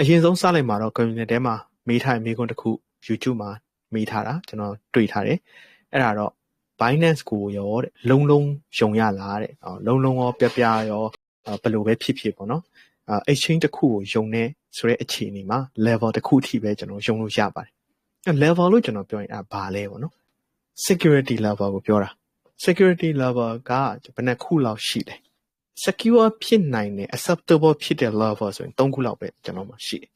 အရင်ဆုံးစလိုက်မှာတော့ community ထဲမှာမေးထားတဲ့မေးခွန်းတစ်ခု YouTube မှာမေးထားတာကျွန်တော်တွေ့ထားတယ်အဲ့ဒါတော့ Binance ကိုရောတဲ့လုံးလုံးယုံရလားတဲ့လုံးလုံးရောပြပြရောဘယ်လိုပဲဖြစ်ဖြစ်ပေါ့နော်အဲ exchange တစ်ခုကိုယုံနေဆိုတဲ့အခြေအနေမှာ level တစ်ခုအထိပဲကျွန်တော်ယုံလို့ရပါတယ်အဲ level လို့ကျွန်တော်ပြောရင်အဲဘာလဲပေါ့နော် security level ကိုပြောတာ security level ကဘယ်နှခုလောက်ရှိလဲ secure ဖြစ်နိုင်တဲ့ acceptable ဖြစ်တဲ့ level ဆိုရင်၃ခုလောက်ပဲကျွန်တော်မှရှိတယ်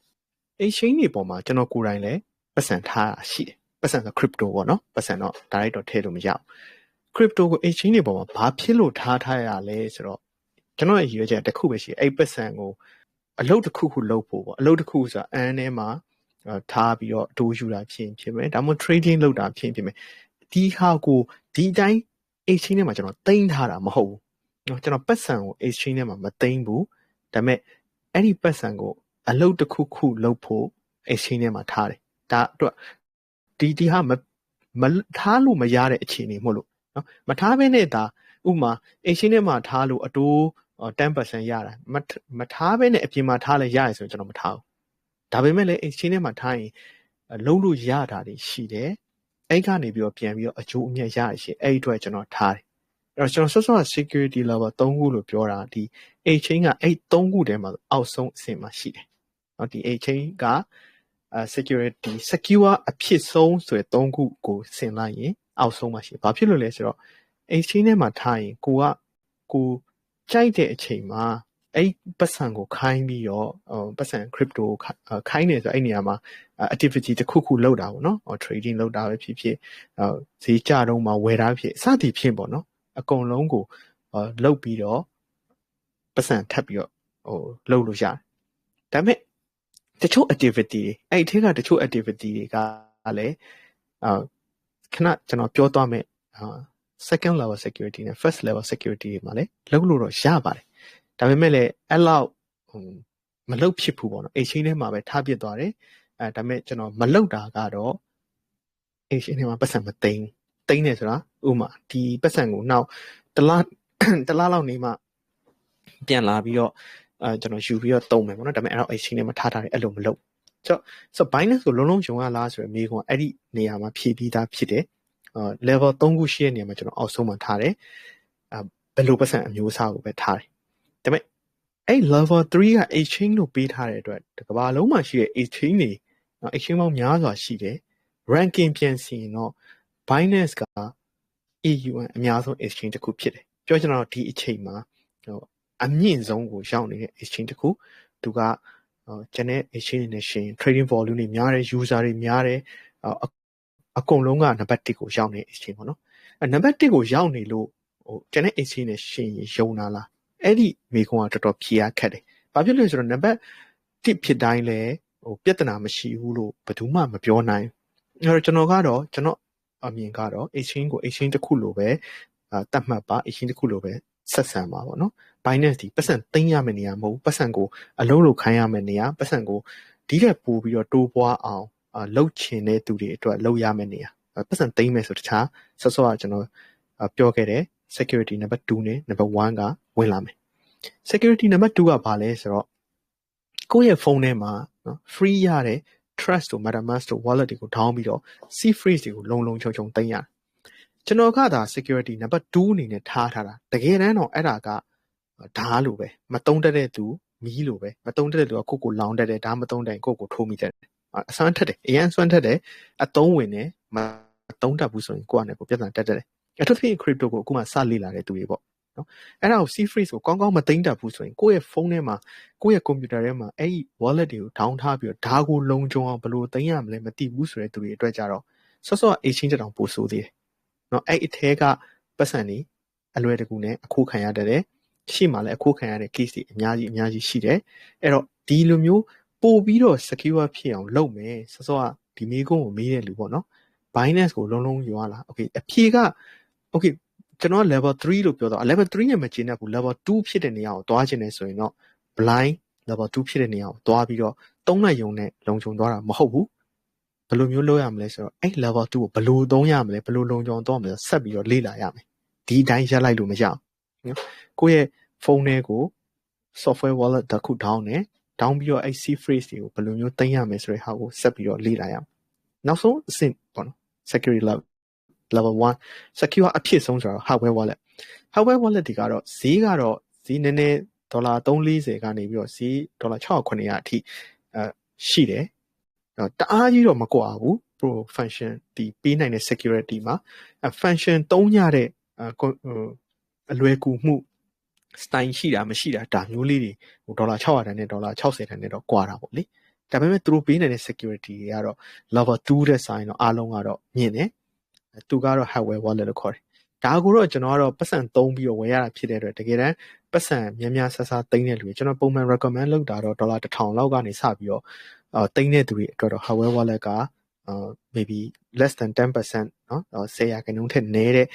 exchange တွေပေါ်မှာကျွန်တော်ကိုယ်တိုင်လည်းပတ်စံထားတာရှိတယ်ပတ်စံက crypto ပေါ့နော်ပတ်စံတော့ direct တော့ထည့်လို့မရဘူး crypto ကို exchange တွေပေါ်မှာဘာဖြစ်လို့ထားထားရလဲဆိုတော့ကျွန်တော်ရဲ့ရည်ရွယ်ချက်တစ်ခုပဲရှိတယ်အဲ့ပတ်စံကိုအလုပ်တစ်ခုခုလုပ်ဖို့ပေါ့အလုပ်တစ်ခုဆိုတာအန်းထဲမှာထားပြီးတော့အတိုးယူတာဖြစ်ဖြစ်မယ်ဒါမှမဟုတ် trading လုပ်တာဖြစ်ဖြစ်မယ်ဒီဟာကိုဒီတိုင်း exchange ထဲမှာကျွန်တော်တင်ထားတာမဟုတ်ဘူး နော်ကျွန်တော်ပတ်စံကို exchange ထဲမှာမသိမ်းဘူးဒါပေမဲ့အဲ့ဒီပတ်စံကိုအလုပ်တစ်ခုခုလုပ်ဖို့ exchange ထဲမှာထားတယ်ဒါအတွက်ဒီဒီဟာမမထားလို့မရတဲ့အခြေအနေမဟုတ်လို့နော်မထားဘဲနဲ့ဒါဥမာ exchange ထဲမှာထားလို့အတိုး10%ရတာမမထားဘဲနဲ့အပြင်မှာထားလဲရရဆိုရင်ကျွန်တော်မထားဘူးဒါပေမဲ့လည်း exchange ထဲမှာထားရင်လုံးလို့ရတာတွေရှိတယ်အဲ့ကနေပြီးတော့ပြန်ပြီးတော့အကျိုးအမြတ်ရရှိအဲ့အတွက်ကျွန်တော်ထားတယ် အဲ့တော့ကျွန်တော်ဆော့ဆော့က security level 3ခုလို့ပြောတာဒီ exchange ကအဲ့3ခုထဲမှာအောက်ဆုံးအဆင့်မှာရှိတယ်။နော်ဒီ exchange က security secure အဖြစ်ဆုံးဆိုတဲ့3ခုကိုဆင်လိုက်ရင်အောက်ဆုံးမှာရှိတယ်။ဘာဖြစ်လို့လဲဆိုတော့ exchange ထဲမှာထားရင်ကိုကကိုကြိုက်တဲ့အချိန်မှာအဲ့ပတ်စံကိုခိုင်းပြီးတော့ပတ်စံ crypto ခိုင်းနေဆိုအဲ့နေရာမှာ activity တစ်ခုခုလုပ်တာပေါ့နော် trading လုပ်တာပဲဖြစ်ဖြစ်ဈေးကျတော့မှဝယ်တာဖြစ်စသည်ဖြင့်ပေါ့နော် အကုန်လုံးကိုလုပ်ပြီးတော့ပတ်စံထပ်ပြီးတော့ဟိုလုပ်လို့ရတယ်ဒါပေမဲ့တချို့ activity တွေအဲ့ဒီထဲကတချို့ activity တွေကလည်းအာခဏကျွန်တော်ပြောသွားမယ်အာ second level security နဲ့ first level security တွေမှာလည်းလုပ်လို့တော့ရပါတယ်ဒါပေမဲ့လည်းအဲ့လောက်ဟိုမလုပ်ဖြစ်ဘူးပေါ့နော် exchange ထဲမှာပဲထားပြစ်သွားတယ်အဲဒါပေမဲ့ကျွန်တော်မလုပ်တာကတော့ exchange ထဲမှာပတ်စံမသိမ်း သိမ်းတယ်ဆိုတာဥမာဒီပတ်စံကိုနောက်တလားတလားလောက်နေမှပြန်လာပြီးတော့အဲကျွန်တော်ယူပြီးတော့တုံးမယ်ပေါ့နော်ဒါပေမဲ့အဲ့တော့ exchange ထဲမှာထားထားတယ်အဲ့လိုမလုပ်ဆိုတော့ဆို Binance ကိုလုံးလုံးယုံရလားဆိုရယ်မိကွန်အဲ့ဒီနေရာမှာဖြည့်ပြီးသားဖြစ်တယ်အာ level 3ခုရှိတဲ့နေရာမှာကျွန်တော်အောက်ဆုံးမှာထားတယ်အာဘယ်လိုပတ်စံအမျိုးအစားကိုပဲထားတယ်ဒါပေမဲ့အဲ့ level 3က exchange လို့ပေးထားတဲ့အတွက်ဒီကမ္ဘာလုံးမှာရှိတဲ့ exchange တွေ exchange ပေါင်းများစွာရှိတယ် ranking ပြန်စီရင်တော့ Binance က AUN အများဆုံး exchange တစ်ခုဖြစ်တယ်ပြောချင်တော့ဒီအချိန်မှာဟိုအမြင့်ဆုံးကိုရောက်နေတဲ့ exchange တစ်ခုသူကကျန်တဲ့ exchange တွေနဲ့ရှင် trading volume တွေများတယ် user တွေများတယ်အကုန်လုံးကနံပါတ်1ကိုရောက်နေ exchange ပေါ့နော်အဲနံပါတ်1ကိုရောက်နေလို့ဟိုကျန်တဲ့ exchange နဲ့ရှင်ယုံလာလားအဲ့ဒီမိကုံးကတော်တော်ဖြေရခက်တယ်ဘာဖြစ်လို့လဲဆိုတော့နံပါတ်1ဖြစ်တိုင်းလဲဟိုပြဿနာမရှိဘူးလို့ဘယ်သူမှမပြောနိုင်အဲ့တော့ကျွန်တော်ကတော့ကျွန်တော် အမြင်ကတော့ exchange ကို exchange တစ်ခုလိုပဲတတ်မှတ်ပါ exchange တစ်ခုလိုပဲဆက်ဆံပါပေါ့နော် Binance ဒီပတ်စံသိမ်းရမယ့်နေရာမဟုတ်ပတ်စံကိုအလုံးလို့ခိုင်းရမယ့်နေရာပတ်စံကိုဒီထက်ပိုပြီးတော့တိုးပွားအောင်လှုပ်ချင်တဲ့သူတွေအတွက်လှုပ်ရမယ့်နေရာပတ်စံသိမ်းမယ်ဆိုတခြားဆော့ဆော့ကကျွန်တော်ပြောခဲ့တယ် security number 2နဲ့ number 1ကဝင်လာမယ် security number 2ကဘာလဲဆိုတော့ကိုယ့်ရဲ့ဖုန်းထဲမှာနော် free ရတဲ့ trust တို့ metamask တို့ wallet တွေကို down ပြီးတော့ c phrase တွေကိုလုံလုံခြုံခြုံသိမ်းရတယ်ကျွန်တော်ကဒါ security number 2အနေနဲ့ထားထားတာတကယ်တမ်းတော့အဲ့ဒါကဓားလိုပဲမတုံးတတ်တဲ့သူမီးလိုပဲမတုံးတတ်တဲ့သူကကိုကိုလောင်တတ်တယ်ဓားမတုံးတဲ့ကိုကိုထိုးမိတတ်တယ်အစွမ်းထက်တယ်အရန်စွမ်းထက်တယ်အသုံးဝင်တယ်မတုံးတတ်ဘူးဆိုရင်ကိုကလည်းကိုပြဿနာတက်တယ်အထူးသဖြင့် crypto ကိုအခုမှစလေ့လာတဲ့သူတွေပေါ့ နော်အဲ့ဒါကို C phrase ကိုကောင်းကောင်းမသိမ့်တတ်ဘူးဆိုရင်ကိုယ့်ရဲ့ဖုန်းထဲမှာကိုယ့်ရဲ့ computer ထဲမှာအဲ့ဒီ wallet တွေကို down ထားပြီးတော့ဓာတ်ကိုလုံခြုံအောင်ဘယ်လိုသိမ်းရမလဲမသိဘူးဆိုတဲ့သူတွေအတွက်ကြတော့ဆော့ဆော့ exchange တောင်ပို့ဆိုးသေးတယ်နော်အဲ့အထဲကပတ်စံနေအလွယ်တကူနဲ့အခိုးခံရတဲ့ရှေ့မှာလည်းအခိုးခံရတဲ့ case တွေအများကြီးအများကြီးရှိတယ်အဲ့တော့ဒီလိုမျိုးပို့ပြီးတော့ secure ဖြစ်အောင်လုပ်မယ်ဆော့ဆော့ကဒီမေးခွန်းကိုမေးတဲ့လူပေါ့နော် Binance ကိုလုံးလုံးယူရလား okay အဖြေက okay ကျွန်တော် level 3လို့ပြောတော့ level 3နဲ့မကျင်တတ်ဘူး level 2ဖြစ်တဲ့နေရာကိုသွားခြင်းနဲ့ဆိုရင်တော့ blind level 2ဖြစ်တဲ့နေရာကိုသွားပြီးတော့သုံးလိုက်ရုံနဲ့လုံခြုံသွားတာမဟုတ်ဘူးဘယ်လိုမျိုးလုပ်ရမလဲဆိုတော့အဲ့ level 2ကိုဘယ်လိုသုံးရမလဲဘယ်လိုလုံခြုံသွားမလဲဆက်ပြီးတော့လေ့လာရမယ်ဒီအတိုင်းရက်လိုက်လို့မရဘူးနော်ကိုယ့်ရဲ့ဖုန်းထဲကို software wallet တစ်ခု down နဲ့တောင်းပြီးတော့အဲ့ C phrase တွေကိုဘယ်လိုမျိုးသိမ်းရမယ်ဆိုတဲ့ဟာကိုဆက်ပြီးတော့လေ့လာရအောင်နောက်ဆုံးအဆင့်ပေါ့နော် security level level 1 secure အဖြစ်ဆုံးဆိုတော့ hardware wallet hardware wallet တွေကတော့ဈေးကတော့ဈေးနည်းနည်းဒေါ်လာ340ကနေပြီးတော့ဈေးဒေါ်လာ6900အထိအဲရှိတယ်တအားကြီးတော့မကွာဘူး pro function ဒီပေးနိုင်တဲ့ security မှာ function သုံးရတဲ့အလွယ်ကူမှု style ရှိတာမရှိတာဒါမျိုးလေးတွေဟိုဒေါ်လာ600တန်နဲ့ဒေါ်လာ60တန်နဲ့တော့ကွာတာပေါ့လေဒါပေမဲ့သူတို့ပေးနေတဲ့ security တွေကတော့ level 2တဲ့ sign တော့အားလုံးကတော့မြင်တယ် သူကတော့ hardware wallet လို့ခေါ်တယ်ဒါကိုတော့ကျွန်တော်ကတော့ပတ်စံသုံးပြီးတော့ဝယ်ရတာဖြစ်တဲ့အတွက်တကယ်တမ်းပတ်စံများများဆဆသိမ်းတဲ့လူတွေကျွန်တော်ပုံမှန် recommend လုပ်တာတော့ဒေါ်လာ1000လောက်ကနေစပြီးတော့အာသိမ်းတဲ့သူတွေအတွက်တော့ hardware wallet ကအာ maybe less than 10% เนาะ10ရာခိုင်နှုန်းထက်နည်းတဲ့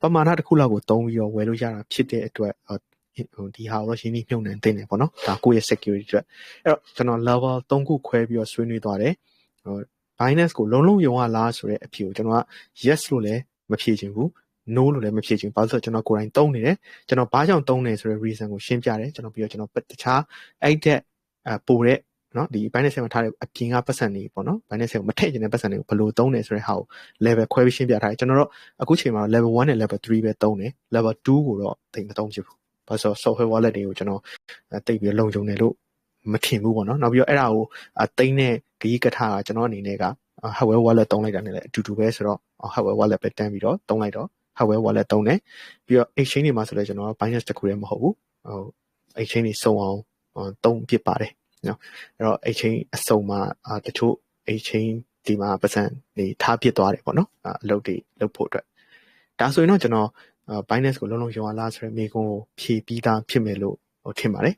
ပမာဏတစ်ခုလောက်ကိုသုံးပြီးတော့ဝယ်လို့ရတာဖြစ်တဲ့အတွက်ဟိုဒီဟာတော့ရှင်းပြီးမြုံနှံတင်တယ်ပေါ့နော်ဒါကိုယ့်ရဲ့ security အတွက်အဲ့တော့ကျွန်တော် level 3ခုခွဲပြီးတော့ဆွေးနွေးသွားတယ်ဟို Binance ကိုလုံးလုံးယုံရလားဆိုတဲ့အဖြေကိုကျွန်တော်က yes လို့လည်းမဖြေချင်ဘူး no လို့လည်းမဖြေချင်ဘူးဘာလို့ဆိုတော့ကျွန်တော်ကိုယ်တိုင်သုံးနေတယ်ကျွန်တော်ဘာကြောင့်သုံးနေဆိုတဲ့ reason ကိုရှင်းပြတယ်ကျွန်တော်ပြီးတော့ကျွန်တော်တခြားအဲ့တဲ့ပိုတဲ့နော်ဒီ Binance မှာထားတဲ့အပြင်ကပတ်စံတွေပေါ့နော် Binance ကိုမထည့်ချင်တဲ့ပတ်စံတွေကိုဘယ်လိုသုံးနေဆိုတဲ့ဟာကို level ခွဲပြီးရှင်းပြထားတယ်ကျွန်တော်တို့အခုချိန်မှာ level 1နဲ့ level 3ပဲသုံးတယ် level 2ကိုတော့တိတ်မသုံးချင်ဘူးဘာလို့ဆို software wallet တွေကိုကျွန်တော်တိတ်ပြီးလုံခြုံတယ်လို့မထင်ဘူးပေါ့နော်နောက်ပြီးတော့အဲ့ဒါကိုတိမ့်တဲ့ ဂီးကထားကကျွန်တော်အနေနဲ့က hardware wallet သုံးလိုက်တာနဲ့လည်းအတူတူပဲဆိုတော့ hardware wallet ပဲတန်းပြီးတော့သုံးလိုက်တော့ hardware wallet သုံးတယ်ပြီးတော့ exchange တွေမှာဆိုလည်းကျွန်တော် Binance တခုတည်းမဟုတ်ဘူးဟို exchange တွေစုံအောင်သုံးဖြစ်ပါတယ်နော်အဲ့တော့ exchange အစုံမှာတချို့ exchange ဒီမှာပတ်စံနေထားဖြစ်သွားတယ်ပေါ့နော်အလုပ်တွေလုပ်ဖို့အတွက်ဒါဆိုရင်တော့ကျွန်တော် Binance ကိုလုံးလုံးယုံအောင်လားဆိုတဲ့မိကုန်းကိုဖြည့်ပြီးသားဖြစ်မယ်လို့ဟိုထင်ပါတယ်